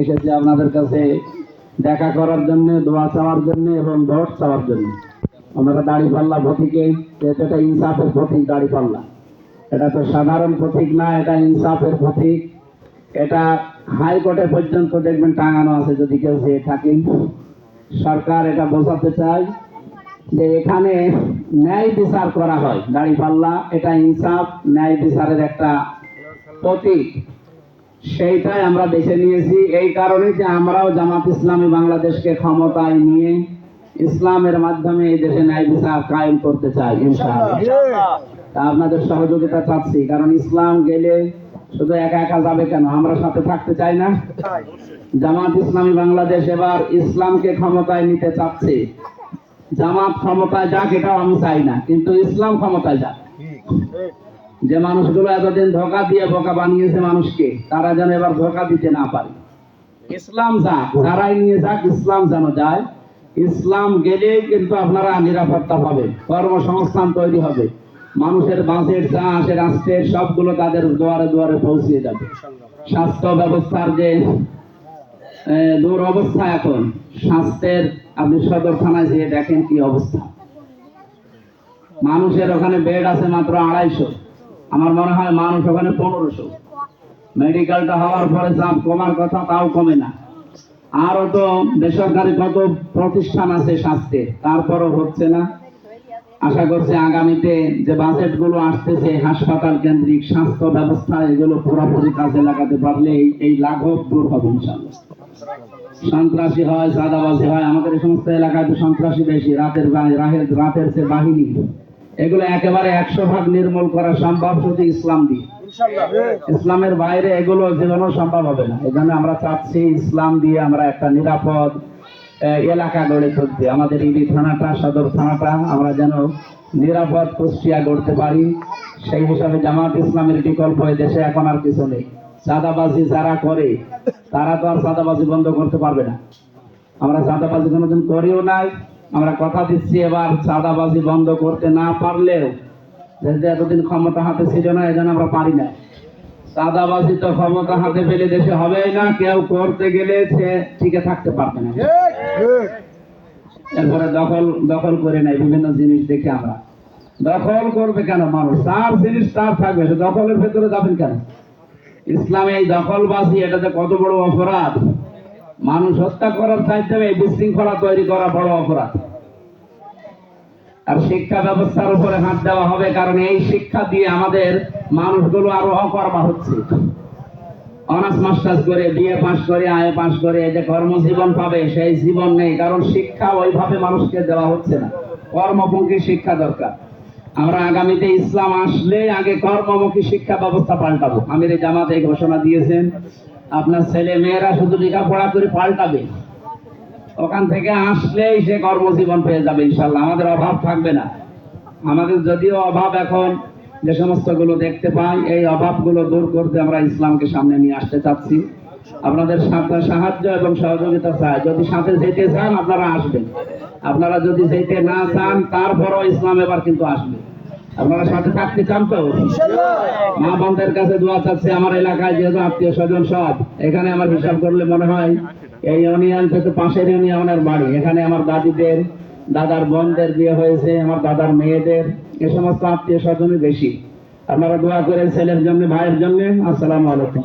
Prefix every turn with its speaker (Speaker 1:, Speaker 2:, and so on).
Speaker 1: এসেছি আপনাদের কাছে দেখা করার জন্য, দোয়া চাওয়ার জন্য এবং ভোট চাওয়ার জন্য। আমরা দাড়ি পাল্লা ভতিকে এটা ইনসাফের ভতিক দাড়ি পাল্লা। এটা তো সাধারণ প্রতীক না, এটা ইনসাফের প্রতীক এটা হাইকোর্টে পর্যন্ত দেখবেন টাঙানো আছে, যদি কেউ সে থাকেন সরকার এটা বোঝাতে চায় যে এখানে ন্যায় বিচার করা হয়, দাড়ি পাল্লা, এটা ইনসাফ, ন্যায় বিচারের একটা প্রতীক। সেইটাই আমরা বেছে নিয়েছি। এই কারণে যে আমরাও জামাত ইসলামী বাংলাদেশকে ক্ষমতায় নিয়ে ইসলামের মাধ্যমে এই দেশে ন্যায় বিচার কায়েম করতে চাই ইনশাআল্লাহ। তা আপনাদের সহযোগিতা চাচ্ছি কারণ ইসলাম গেলে শুধু একা একা যাবে কেন? আমরা সাথে থাকতে চাই না? জামাত ইসলামী বাংলাদেশ এবার ইসলামকে ক্ষমতায় নিতে চাচ্ছে। জামাত ক্ষমতায় যাক এটাও আমি চাই না কিন্তু ইসলাম ক্ষমতায় যাক। যে মানুষগুলো এতদিন ধোকা দিয়ে বোকা বানিয়েছে মানুষকে, তারা যেন এবার ধোকা দিতে না পারে। ইসলাম যাক যারাই নিয়ে যাক, ইসলাম যেন যায়। ইসলাম গেলেই কিন্তু আপনারা নিরাপত্তা পাবেন, কর্মসংস্থান তৈরি হবে। মানুষের বাঁশের চা আসে রাষ্ট্রের সবগুলো তাদের দুয়ারে দুয়ারে পৌঁছে যাবে। স্বাস্থ্য ব্যবস্থার যে দূর অবস্থা এখন, স্বাস্থ্যের, আপনি সদর থানায় যেয়ে দেখেন কি অবস্থা। মানুষের ওখানে বেড আছে মাত্র আড়াইশো। আমার মনে হয় মানুষ ওখানে পনেরোশো। মেডিকেলটা হওয়ার পরে চাপ কমার কথা তাও কমে না। আরও তো বেসরকারি কত প্রতিষ্ঠান আছে স্বাস্থ্যের তারপরও হচ্ছে না। আশা করছি আগামীতে যে বাজেটগুলো আসতেছে, হাসপাতাল কেন্দ্রিক স্বাস্থ্য ব্যবস্থা, এগুলো পুরোপুরি কাজে লাগাতে পারলে এই- লাঘব দূর হবে সন্ত্রাসী হয়, চাঁদাবাজি হয়, আমাদের এই সমস্ত এলাকায় তো সন্ত্রাসী বেশি, রাতের রাহের রাতের যে বাহিনী। এগুলো একেবারে একশো ভাগ নির্মূল করা সম্ভব শুধু ইসলাম দিয়ে। ইসলামের বাইরে এগুলো জীবনও সম্ভব হবে না। এই আমরা চাচ্ছি ইসলাম দিয়ে আমরা একটা নিরাপদ এলাকা গড়ে তুলতে। আমাদের ইবি থানাটা সদর থানাটা আমরা যেন নিরাপদ কুষ্টিয়া গড়তে পারি। সেই হিসাবে জামাত ইসলামের বিকল্প এই দেশে এখন আর কিছু নেই। চাঁদাবাজি যারা করে, তারা তো আর চাঁদাবাজি বন্ধ করতে পারবে না। আমরা চাঁদাবাজি কোনোদিন করিও নাই। আমরা কথা দিচ্ছি এবার চাঁদাবাজি বন্ধ করতে না পারলেও যেহেতু এতদিন ক্ষমতা হাতে ছিল না এজন্য আমরা পারি না। চাঁদাবাজি তো ক্ষমতা হাতে পেলে দেশে হবেই না কেউ করতে গেলে সে টিকে থাকতে পারবে না। এরপরে দখল দখল করে নেয় বিভিন্ন জিনিস দেখে আমরা। দখল করবে কেন মানুষ? তার জিনিস তার থাকবে সে দখলের ভেতরে যাবেন কেন? ইসলামে এই দখলবাজি এটাতে কত বড় অপরাধ? মানুষ হত্যা করার চাইতে এই বিশৃঙ্খলা তৈরি করা বড় অপরাধ। আর শিক্ষা ব্যবস্থার উপরে হাত দেওয়া হবে, কারণ এই শিক্ষা দিয়ে আমাদের মানুষগুলো আরও অকর্মা হচ্ছে। অনার্স, মাস্টার্স করে, বিএ পাস করে আয়ে পাস করে যে কর্মজীবন পাবে, সেই জীবন নেই, কারণ শিক্ষা ওইভাবে মানুষকে দেওয়া হচ্ছে না। কর্মমুখী শিক্ষা দরকার। আমরা আগামীতে ইসলাম আসলে আগে কর্মমুখী শিক্ষা ব্যবস্থা পাল্টাবো। আমির জামাত ঘোষণা দিয়েছেন আপনার ছেলে মেয়েরা শুধু লেখাপড়া করে পাল্টাবে। ওখান থেকে আসলেই সে কর্মজীবন পেয়ে যাবে ইনশাল্লাহ। আমাদের অভাব থাকবে না। আমাদের যদিও অভাব এখন, যে সমস্তগুলো দেখতে পাই, এই অভাবগুলো দূর করতে আমরা ইসলামকে সামনে নিয়ে আসতে চাচ্ছি। আপনাদের সাহায্য এবং সহযোগিতা চাই। যদি সাথে যেতে চান, আপনারা আসবেন। আপনারা যদি যেতে না চান, তারপরও ইসলাম এবার কিন্তু আসবে। আপনারা সাথে থাকতে চান তো? মা বোনদের কাছে দোয়া চাচ্ছে আমার এলাকায় যেহেতু আত্মীয় স্বজন সব এখানে আমার হিসাব করলে মনে হয় এই ইউনিয়ন থেকে পাশের ইউনিয়নের বাড়ি। এখানে আমার দাদিদের দাদার বোনদের বিয়ে হয়েছে আমার দাদার মেয়েদের এ সমস্ত আত্মীয় স্বজনই বেশি। আপনারা দোয়া করেন ছেলের জন্য ভাইয়ের জন্য। আসসালামু আলাইকুম।